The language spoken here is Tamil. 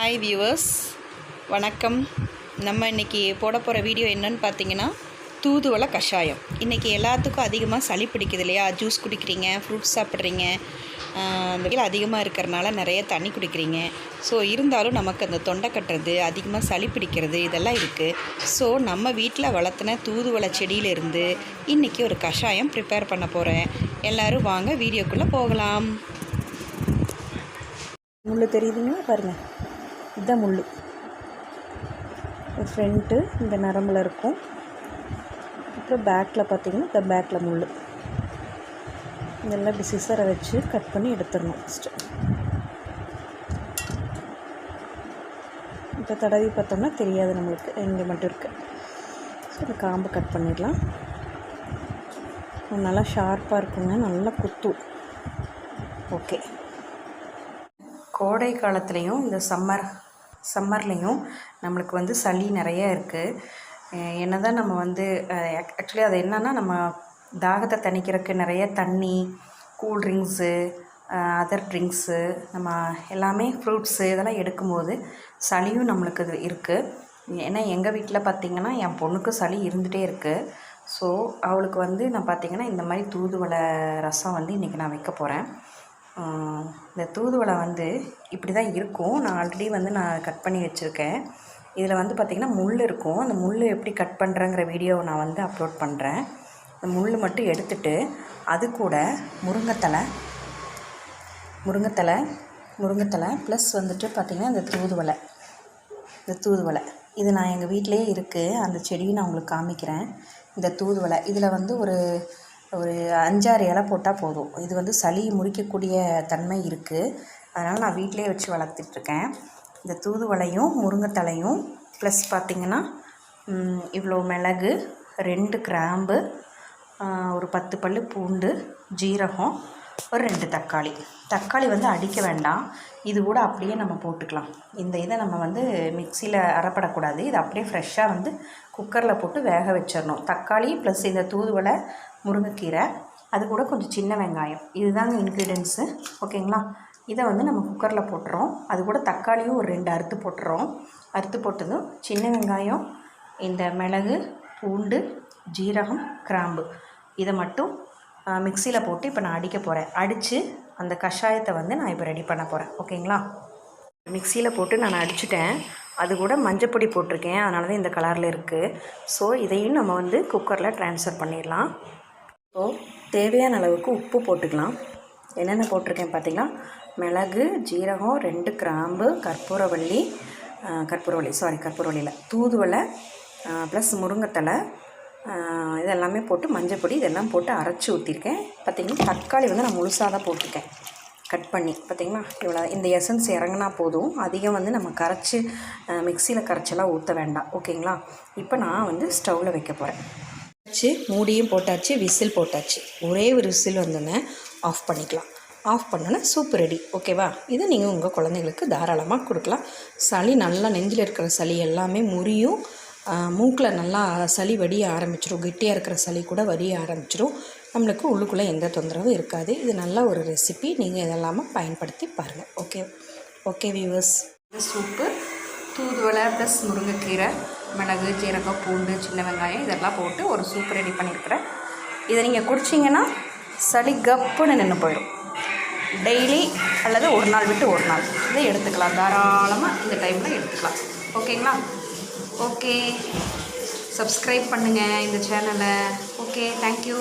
ஹாய் வியூவர்ஸ் வணக்கம். நம்ம இன்றைக்கி போட போகிற வீடியோ என்னன்னு பார்த்தீங்கன்னா தூதுவளை கஷாயம். இன்றைக்கி எல்லாத்துக்கும் அதிகமாக சளி பிடிக்குது இல்லையா? ஜூஸ் குடிக்கிறீங்க ஃப்ரூட்ஸ் சாப்பிட்றீங்க அந்த வெயில் அதிகமாக இருக்கிறனால நிறைய தண்ணி குடிக்கிறீங்க. ஸோ இருந்தாலும் நமக்கு அந்த தொண்டை கட்டுறது அதிகமாக சளி பிடிக்கிறது இதெல்லாம் இருக்குது ஸோ நம்ம வீட்டில் வளர்த்துன தூதுவளை செடியிலிருந்து இன்றைக்கி ஒரு கஷாயம் ப்ரிப்பேர் பண்ண போகிறேன் எல்லோரும் வாங்க வீடியோக்குள்ளே போகலாம். உங்களுக்கு தெரியுதுங்களா? பாருங்கள் இதுதான் முள் ஃப்ரண்ட்டு இந்த நரம்பில் இருக்கும். அப்புறம் பேக்கில் பார்த்திங்கன்னா இந்த பேக்கில் முள் இதெல்லாம் இப்படி சிசரை வச்சு கட் பண்ணி எடுத்துடணும் ஃபஸ்ட்டு இப்போ தடவி பார்த்தோம்னா தெரியாது நம்மளுக்கு. இங்கே மட்டும் இருக்குது ஸோ இந்த காம்பு கட் பண்ணிடலாம். நல்லா ஷார்ப்பாக இருக்குங்க. நல்லா குத்தும் ஓகே கோடை காலத்துலேயும் இந்த சம்மர் சம்மர்லேயும் நம்மளுக்கு வந்து சளி நிறைய இருக்குது என்ன தான் நம்ம வந்து ஆக்சுவலி அது என்னன்னா நம்ம தாகத்தை தணிக்கிறதுக்கு நிறைய தண்ணி கூல் ட்ரிங்க்ஸு அதர் ட்ரிங்க்ஸு நம்ம எல்லாமே ஃப்ரூட்ஸு இதெல்லாம் எடுக்கும்போது சளியும் நம்மளுக்கு இது இருக்குது ஏன்னா எங்கள் வீட்டில் பார்த்திங்கன்னா என் பொண்ணுக்கு சளி இருந்துகிட்டே இருக்குது ஸோ அவளுக்கு வந்து நான் பார்த்திங்கன்னா இந்த மாதிரி தூதுவளை ரசம் வந்து இன்றைக்கி நான் வைக்க போகிறேன் இந்த தூதுவளை வந்து இப்படி தான் இருக்கும். நான் ஆல்ரெடி வந்து நான் கட் பண்ணி வச்சுருக்கேன். இதில் வந்து பார்த்திங்கன்னா முள் இருக்கும். அந்த முள் எப்படி கட் பண்ணுறேங்கிற வீடியோவை நான் வந்து அப்லோட் பண்ணுறேன் அந்த முள் மட்டும் எடுத்துட்டு அது கூட முருங்கைத்தலை முருங்கைத்தலை முருங்கைத்தலை ப்ளஸ் வந்துட்டு பார்த்திங்கன்னா இந்த தூதுவளை இந்த தூதுவளை இது நான் எங்கள் வீட்டிலேயே இருக்குது அந்த செடியை நான் உங்களுக்கு காமிக்கிறேன். இந்த தூதுவளை இதில் வந்து ஒரு ஒரு அஞ்சாறு இலை போட்டால் போதும். இது வந்து சளி முறிக்கக்கூடிய தன்மை இருக்குது அதனால் நான் வீட்டிலேயே வச்சு வளர்த்துட்ருக்கேன். இந்த தூதுவளையும் முருங்கைத்தலையும் ப்ளஸ் பார்த்திங்கன்னா இவ்வளோ மிளகு ரெண்டு கிராம்பு ஒரு பத்து பல் பூண்டு ஜீரகம் ஒரு ரெண்டு தக்காளி. தக்காளி வந்து அடிக்க வேண்டாம். இது கூட அப்படியே நம்ம போட்டுக்கலாம். இந்த இதை நம்ம வந்து மிக்சியில் அரைப்படக்கூடாது. இது அப்படியே ஃப்ரெஷ்ஷாக வந்து குக்கரில் போட்டு வேக வச்சிடணும். தக்காளி ப்ளஸ் இந்த தூதுவளை முருங்கைக்கீரை அது கூட கொஞ்சம் சின்ன வெங்காயம். இதுதாங்க இன்க்ரீடியன்ஸு ஓகேங்களா? இதை வந்து நம்ம குக்கரில் போட்டுறோம். அது கூட தக்காளியும் ஒரு ரெண்டு அறுத்து போட்டுறோம். அறுத்து போட்டதும் சின்ன வெங்காயம் இந்த மிளகு பூண்டு ஜீரகம் கிராம்பு. இதை மட்டும் மிக்சியில் போட்டு இப்போ நான் அடிக்க போகிறேன் அடித்து அந்த கஷாயத்தை வந்து நான் இப்போ ரெடி பண்ண போகிறேன் ஓகேங்களா? மிக்சியில் போட்டு நான் அடிச்சிட்டேன். அது கூட மஞ்சப்பொடி போட்டிருக்கேன். அதனால தான் இந்த கலரில் இருக்குது ஸோ இதையும் நம்ம வந்து குக்கரில் ட்ரான்ஸ்ஃபர் பண்ணிடலாம். ஸோ தேவையான அளவுக்கு உப்பு போட்டுக்கலாம். என்னென்ன போட்டிருக்கேன் பார்த்தீங்கன்னா மிளகு ஜீரகம் ரெண்டு கிராம்பு கற்பூரவள்ளி கற்பூரவள்ளி சாரி கற்பூரவள்ளியில் தூதுவளை ப்ளஸ் முருங்கைத்தலை இதெல்லாமே போட்டு மஞ்சப்பொடி இதெல்லாம் போட்டு அரைச்சி ஊற்றிருக்கேன் பார்த்திங்கன்னா தக்காளி வந்து நான் முழுசாக தான் போட்டிருக்கேன். கட் பண்ணி. பார்த்தீங்களா இவ்வளோ இந்த எசன்ஸ் இறங்கினா போதும். அதிகம் வந்து நம்ம கரைச்சி மிக்சியில் கரைச்செல்லாம் ஊற்ற வேண்டாம். ஓகேங்களா? இப்போ நான் வந்து ஸ்டவ்வில் வைக்க போகிறேன் வச்சு மூடியும் போட்டாச்சு விசில் போட்டாச்சு. ஒரே ஒரு விசில் வந்தோன்னே ஆஃப் பண்ணிக்கலாம். ஆஃப் பண்ணோன்னே சூப் ரெடி ஓகேவா? இதை நீங்கள் உங்கள் குழந்தைங்களுக்கு தாராளமாக கொடுக்கலாம். சளி நல்லா நெஞ்சில் இருக்கிற சளி எல்லாமே முறியும். மூக்கில் நல்லா சளி வடிய ஆரம்பிச்சிடும் கெட்டியாக இருக்கிற சளி கூட வடிய ஆரம்பிச்சிடும் நம்மளுக்கு உள்ளுக்குள்ளே எந்த தொந்தரவும் இருக்காது. இது நல்ல ஒரு ரெசிபி நீங்கள் இதெல்லாமல் பயன்படுத்தி பாருங்கள் ஓகே ஓகே வியூவர்ஸ் இந்த சூப்பு தூதுவளை ப்ளஸ் முருங்கைக்கீரை மிளகு ஜீரகம் பூண்டு சின்ன வெங்காயம் இதெல்லாம் போட்டு ஒரு சூப் ரெடி பண்ணியிருக்கிறேன். இதை நீங்கள் குடிச்சிங்கன்னா சளி கப்புன்னு நின்று போயிடும் டெய்லி அல்லது ஒரு நாள் விட்டு ஒரு நாள். இதை எடுத்துக்கலாம். தாராளமாக இந்த டைமில் எடுத்துக்கலாம். ஓகேங்களா ஓகே சப்ஸ்கிரைப் பண்ணுங்கள் இந்த சேனலை ஓகே தேங்க்யூ